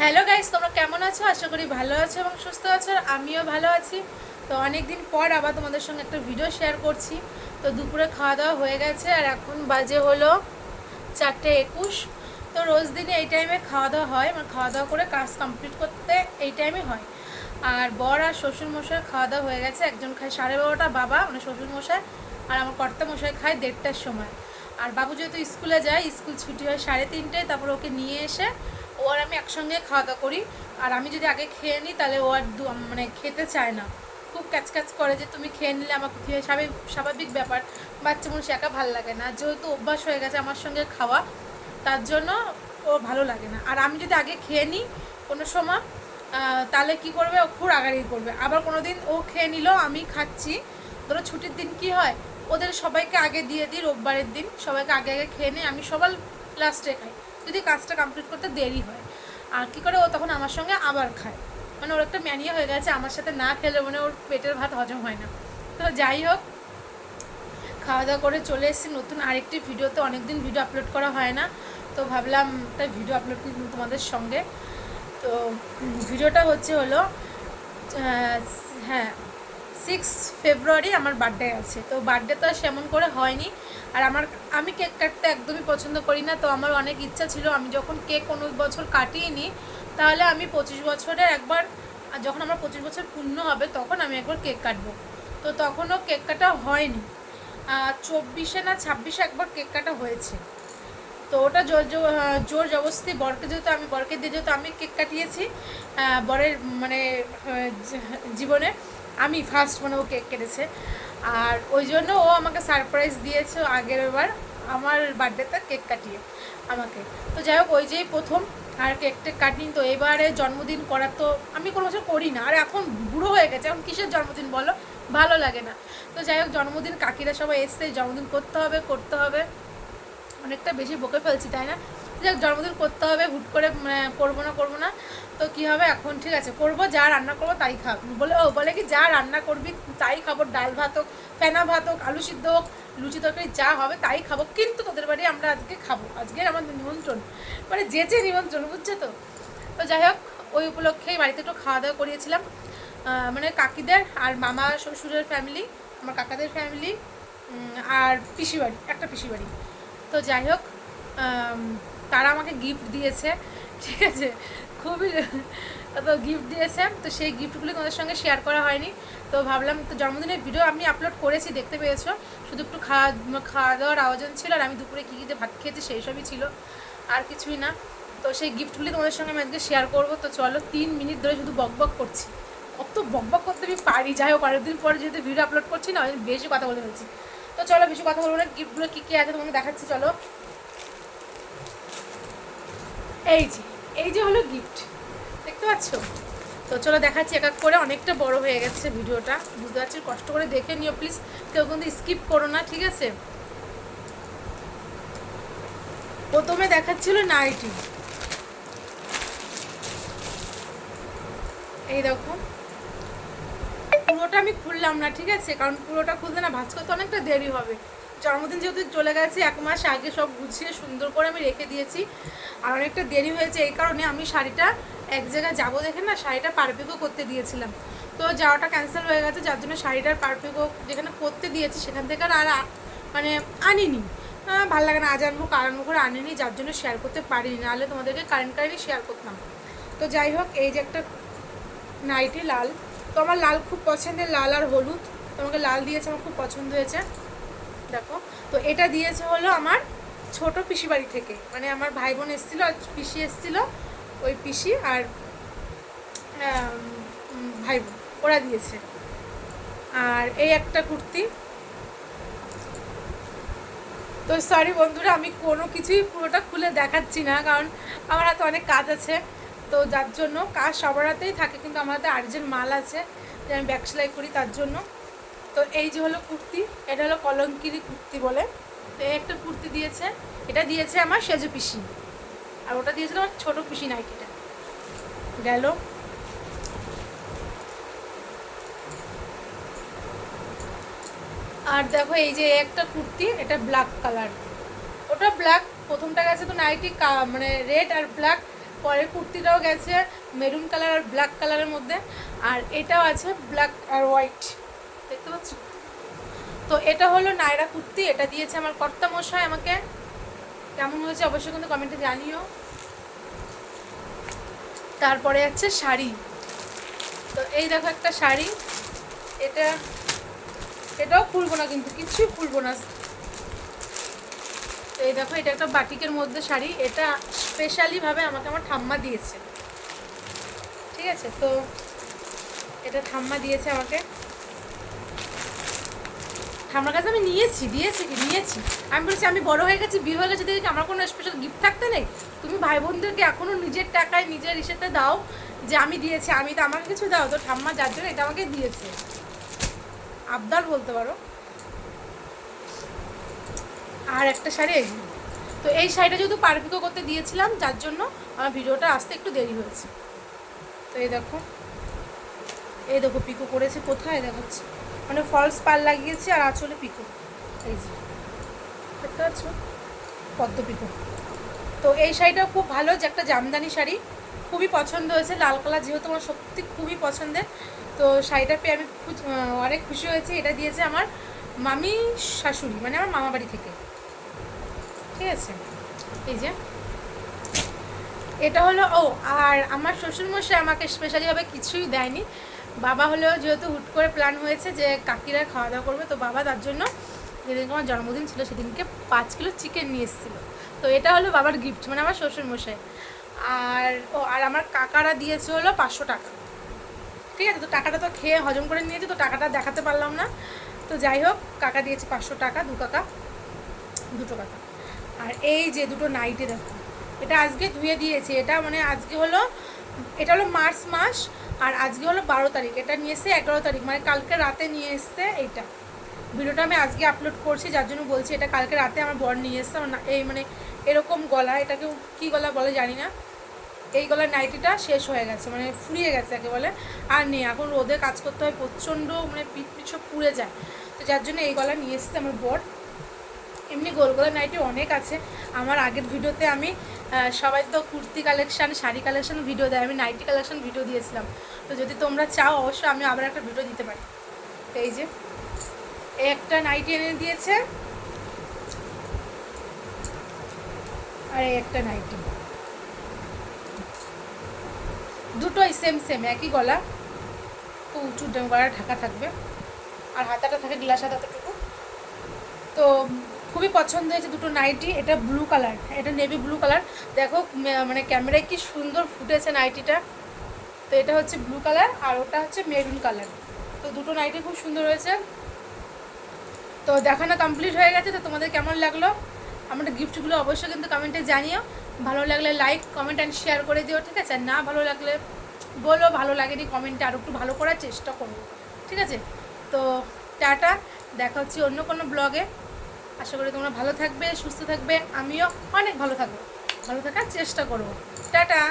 Hello guys, তোমরা কেমন আছো? আশা করি ভালো আছো এবং সুস্থ আছো, আর আমিও ভালো আছি। তো অনেক দিন পর আবার তোমাদের সঙ্গে একটা ভিডিও শেয়ার করছি। তো দুপুরে খাওয়া দাওয়া হয়ে গেছে, আর এখন বাজে হলো চারটে একুশ। তো রোজ দিনে এই টাইমে খাওয়া দাওয়া হয় মানে খাওয়া দাওয়া করে কাজ কমপ্লিট করতে এই টাইমে হয়। আর বর আর শ্বশুর মশাই খাওয়া দাওয়া হয়ে গেছে, একজন খায় সাড়ে বারোটা বাবা মানে শ্বশুর মশাই আর আমার কর্তা মশাই খায় দেড়টার সময়। আর বাবু যেহেতু স্কুলে যায়, স্কুল ছুটি হয় সাড়ে তিনটেয় তারপর ওকে নিয়ে এসে ও আর আমি একসঙ্গে খাওয়া দাওয়া করি। আর আমি যদি আগে খেয়ে নিই, তাহলে ও আর মানে খেতে চায় না। খুব ক্যাচ ক্যাচ করে যে, তুমি খেয়ে নিলে আমাকে খেয়ে স্বাভাবিক স্বাভাবিক ব্যাপার। বাচ্চা মানুষ একা ভালো লাগে না। যেহেতু অভ্যাস হয়ে গেছে আমার সঙ্গে খাওয়া, তার জন্য ও ভালো লাগে না। আর আমি যদি আগে খেয়ে নিই কোনো সময় তাহলে কি করবে? ও খুব রাগারাগি করবে। আবার কোনো দিন ও খেয়ে নিল, আমি খাচ্ছি। ধরো ছুটির দিন কি হয়? ওদের সবাইকে আগে দিয়ে দিই রোববারের দিন। সবাইকে আগে আগে খেয়ে নিই। আমি সবার লাস্টে খাই। যদি কাজটা কমপ্লিট করতে দেরি হয়। আর কি করে ও তখন আমার সঙ্গে আবার খায়। মানে ওর একটা ম্যানিয়া হয়ে গেছে, আমার সাথে না খেলে মানে ওর পেটের ভাত হজম হয় না। তো যাই হোক খাওয়া দাওয়া করে চলে এসেছি। নতুন আরেকটি ভিডিওতে অনেকদিন ভিডিও আপলোড করা হয় না। তো ভাবলাম একটা ভিডিও আপলোড করি তোমাদের সঙ্গে। তো ভিডিওটা হচ্ছে হলো হ্যাঁ সিক্স ফেব্রুয়ারি আমার বার্থডে আছে। তো বার্থডে তো আর সেমন করে হয়নি। আর আমার, আমি কেক কাটতে একদমই পছন্দ করি না। তো আমার অনেক ইচ্ছা ছিল, আমি যখন কেক কোনো বছর কাটিয়ে তাহলে আমি পঁচিশ বছরের একবার যখন আমার পঁচিশ বছর পূর্ণ হবে, তখন আমি একবার কেক কাটবো। তো তখনও কেক কাটা হয়নি। চব্বিশে না ছাব্বিশে একবার কেক কাটা হয়েছে। তো ওটা জোর জোর জবরদস্তি, বরকে যেহেতু আমি, বরকে দিয়ে যেহেতু আমি কেক কাটিয়েছি বরের মানে জীবনে আমি ফার্স্ট মানে ও কেক কেটেছে। আর ওই জন্য ও আমাকে সারপ্রাইজ দিয়েছে আগের এবার আমার বার্থডেতে কেক কাটিয়ে আমাকে। তো যাই হোক, ওই যেই প্রথম আর কেক টেক কাটিনি, তো এবারে জন্মদিন করার তো আমি কোনো বছর করি না। আর এখন বুড়ো হয়ে গেছে, এখন কিসের জন্মদিন বলো? ভালো লাগে না। তো যাই হোক, জন্মদিন কাকিরা সবাই এসছে, জন্মদিন করতে হবে করতে হবে। অনেকটা বেশি বকে ফেলছি, তাই না? যাক, জন্মদিন করতে হবে, হুট করে মানে করব না করব না। তো কি হবে? এখন ঠিক আছে, করব, যা রান্না করব তাই খাব। বলে, ও বলে কি, যা রান্না করবি তাই খাব, ডাল ভাত হোক, ফেনা ভাত হোক, আলু সিদ্ধ হোক, লুচি তরকারি যা হবে তাই খাব, কিন্তু তোদের বাড়ি আমরা আজকে খাব। আজকে আমার নিমন্ত্রণ। মানে যে যে নিমন্ত্রণ, বুঝছে তো? তো যাই হোক, ওই উপলক্ষেই বাড়িতে একটু খাওয়া দাওয়া করিয়েছিলাম মানে কাকিদের আর মামা, শ্বশুরের ফ্যামিলি আমার কাকাদের ফ্যামিলি আর পিসি বাড়ি, একটা পিসি বাড়ি। তো যাই হোক তারা আমাকে গিফট দিয়েছে, ঠিক আছে? খুবই, তো গিফট দিয়েছে, তো সেই গিফটগুলি তোমাদের সঙ্গে শেয়ার করা হয়নি। তো ভাবলাম, তো জন্মদিনের ভিডিও আমি আপলোড করেছি, দেখতে পেয়েছ? শুধু একটু খাওয়া খাওয়া দাওয়ার আয়োজন ছিল, আর আমি দুপুরে কী কী ভাত খেয়েছি সেই সবই ছিল, আর কিছুই না। তো সেই গিফটগুলি তোমাদের সঙ্গে আমি আজকে শেয়ার করব। তো চলো, তিন মিনিট ধরে শুধু বক বক করছি। অত বক বক করতে আমি পারি? যাই হোক, অনেকদিন পরে যেহেতু ভিডিও আপলোড করছি না আমি বেশি কথা বলে ফেলছি। তো চলো, বেশি কথা বলব না গিফটগুলো কী কী আছে তোমাকে দেখাচ্ছি, চলো। এই যে এই যে হলো গিফট দেখতে পাচ্ছ? তো চলো দেখাচ্ছি এক এক করে, অনেকটা বড় হয়ে গেছে ভিডিওটা, বুঝতে পারছি, কষ্ট করে দেখে নিও প্লিজ কেউ কিন্তু স্কিপ করো না, ঠিক আছে? প্রথমে দেখাচ্ছিল নাইটি। এই দেখো, পুরোটা আমি খুললাম না, ঠিক আছে? কারণ পুরোটা খুলতে না ভাজ করতে অনেকটা দেরি হবে। জন্মদিন যেহেতু চলে গেছে, এক মাস আগে সব গুছিয়ে সুন্দর করে আমি রেখে দিয়েছি। আর অনেকটা দেরি হয়েছে, এই কারণে আমি শাড়িটা এক জায়গায় যাব দেখে না, শাড়িটা পারপিকও করতে দিয়েছিলাম। তো যাওয়াটা ক্যান্সেল হয়ে গেছে, যার জন্য শাড়িটার পারপিকও যেখানে করতে দিয়েছি সেখান থেকে আর মানে আনিনি। ভালো লাগে না, আজ আনব কার আনব করে আনিনি, যার জন্য শেয়ার করতে পারিনি, নাহলে তোমাদেরকে কারেন্ট কারেন্টই শেয়ার করতাম। তো যাই হোক, এই যে একটা নাইটি লাল। তো আমার লাল খুব পছন্দের, লাল আর হলুদ। তোমাকে লাল দিয়েছে, আমার খুব পছন্দ হয়েছে। দেখো, তো এটা দিয়েছে হলো আমার ছোট পিসি বাড়ি থেকে। মানে আমার ভাই বোন এসেছিল, আর পিসি এসেছিল, ওই পিসি আর ভাই বোন ওরা দিয়েছে। আর এই একটা কুর্তি। তো সরি বন্ধুরা, আমি কোনো কিছুই পুরোটা খুলে দেখাচ্ছি না, কারণ আমার হাতে অনেক কাজ আছে। তো যার জন্য কাজ সবার হাতেই থাকে, কিন্তু আমার হাতে আর্জেন্ট মাল আছে, যে আমি ব্যাক সেলাই করি তার জন্য। তো এই যে হলো কুর্তি, এটা হলো কলঙ্কিরি কুর্তি বলে। তো একটা কুর্তি দিয়েছে, এটা দিয়েছে আমার সেজু পিসি। আর ওটা দিয়েছিল আমার ছোটো পিসি নাইটিটা। গেল। আর দেখো এই যে একটা কুর্তি, এটা ব্ল্যাক কালার। ওটা ব্ল্যাক, প্রথমটা গেছে তো নাইটি মানে রেড আর ব্ল্যাক পরের কুর্তিটাও গেছে মেরুন কালার আর ব্ল্যাক কালারের মধ্যে। আর এটাও আছে ব্ল্যাক আর হোয়াইট। দেখতে পাচ্ছ? তো এটা হলো নায়রা কুর্তি, এটা দিয়েছে আমার কর্তা মশাই আমাকে। কেমন হয়েছে অবশ্যই কিন্তু কমেন্টে জানিও। তারপরে আছে শাড়ি। তো এই দেখো একটা শাড়ি। এটা, এটাও খুলবো না কিন্তু, কিছুই খুলবো না। এই দেখো, এটা একটা বাটিকের মধ্যে শাড়ি। এটা স্পেশালিভাবে আমাকে আমার ঠাম্মা দিয়েছে। ঠিক আছে? তো এটা ঠাম্মা দিয়েছে আমাকে। ঠাম্মার কাছে আমি নিয়েছি, দিয়েছি কি? নিয়েছি। আমি বলছি, আমি বড় হয়ে গেছি, বিয়ে হয়ে গেছে, দেখি আমার কোনো স্পেশাল গিফট থাকতে নেই? তুমি ভাই বোনদেরকে এখনও নিজের টাকায়, নিজের ইসেতে দাও যে আমি দিয়েছি, আমি তো আমাকে কিছু দাও। তো ঠাম্মা যার জন্য এটা আমাকে দিয়েছে। আবদার বলতে পারো। আর একটা শাড়ি তো এই শাড়িটা যেহেতু পারপিকো করতে দিয়েছিলাম, যার জন্য আমার ভিডিওটা আসতে একটু দেরি হয়েছে। তো এই দেখো। এই দেখো, পিকো করেছে কোথায়? দেখাচ্ছে। মানে ফলস পার লাগিয়েছি আর আঁচলে পিকো। এই যে দেখতে পাচ্ছ পদ্ম পিকো। তো এই শাড়িটা খুব ভালো, যে একটা জামদানি শাড়ি। খুবই পছন্দ হয়েছে, লাল কালার যেহেতু আমার সত্যি খুবই পছন্দের। তো শাড়িটা পেয়ে আমি অনেক খুশি হয়েছি। এটা দিয়েছে আমার মামি শাশুড়ি মানে আমার মামা বাড়ি থেকে। ঠিক আছে? এই যে। এটা হলো, ও, আর আমার শ্বশুরমশাই আমাকে স্পেশালিভাবে কিছুই দেয়নি। বাবা হলো যেহেতু হুট করে প্ল্যান হয়েছে যে কাকিরা খাওয়া দাওয়া করবে, তো বাবা তার জন্য যেদিনকে আমার জন্মদিন ছিল সেদিনকে পাঁচ কিলো চিকেন নিয়ে এসেছিল। তো এটা হলো বাবার গিফট মানে আমার শ্বশুরমশাই। আর ও, আর আমার কাকারা দিয়েছে হলো পাঁচশো টাকা। ঠিক আছে, তো টাকাটা তো খেয়ে হজম করে নিয়েছি, তো টাকাটা দেখাতে পারলাম না। তো যাই হোক, কাকা দিয়েছে পাঁচশো টাকা, দু কাকা, দুটো কাকা। আর এই যে দুটো নাইটে দেখো, এটা আজকে ধুয়ে দিয়েছি, এটা মানে আজকে হলো, এটা হলো মার্চ মাস আর আজকে হলো বারো তারিখ, এটা নিয়ে এসছে এগারো তারিখ মানে কালকে রাতে নিয়ে এসছে এইটা। ভিডিওটা আমি আজকে আপলোড করছি, যার জন্য বলছি এটা কালকে রাতে আমার বর নিয়ে এসছে, আমার এই মানে এরকম গলা, এটাকে কী গলা বলে জানি না। এই গলার নাইটিটা শেষ হয়ে গেছে মানে ফুরিয়ে গেছে একে বলে। আর নেই, এখন রোদে কাজ করতে হয়, প্রচণ্ড মানে পিঠ পিঠ সব পুড়ে যায়। তো যার জন্য এই গলা নিয়ে এসছে আমার বর। এমনি গোল গলার নাইটি অনেক আছে, আমার আগের ভিডিওতে আমি সবাই তো kurti collection sari collection video দেয়। আমি নাইটি কালেকশান ভিডিও দিয়েছিলাম। তো যদি তোমরা চাও, অবশ্যই আমি আবার একটা ভিডিও দিতে পারি। এই যে, একটা নাইটি এনে দিয়েছে। আর একটা নাইটি দুটোই সেম সেম একই গলা। তো উঁচু গলার ঢাকা থাকবে। আর হাতাটা থাকে গ্লাস হাতাটুকু তো খুবই পছন্দ হয়েছে দুটো নাইটি, এটা ব্লু কালার এটা নেভি ব্লু কালার দেখো মানে ক্যামেরায় কি সুন্দর ফুটেছে নাইটিটা। তো এটা হচ্ছে ব্লু কালার আর ওটা হচ্ছে মেরুন কালার তো দুটো নাইটি খুব সুন্দর হয়েছে। তো দেখানো কমপ্লিট হয়ে গেছে, তো তোমাদের কেমন লাগল? আমার গিফটগুলো অবশ্যই কিন্তু কমেন্টে জানিও। ভালো লাগলে লাইক কমেন্ট অ্যান্ড শেয়ার করে দিও, ঠিক আছে? না ভালো লাগলে বলো, ভালো লাগেনি কমেন্টে আরও একটু ভালো করার চেষ্টা করব ঠিক আছে? তো টাটা, দেখা হচ্ছে অন্য কোনো ব্লগে আশা করি তোমরা ভালো থাকবে, সুস্থ থাকবে, আমিও অনেক ভালো থাকব। ভালো থাকার চেষ্টা করব। টাটা!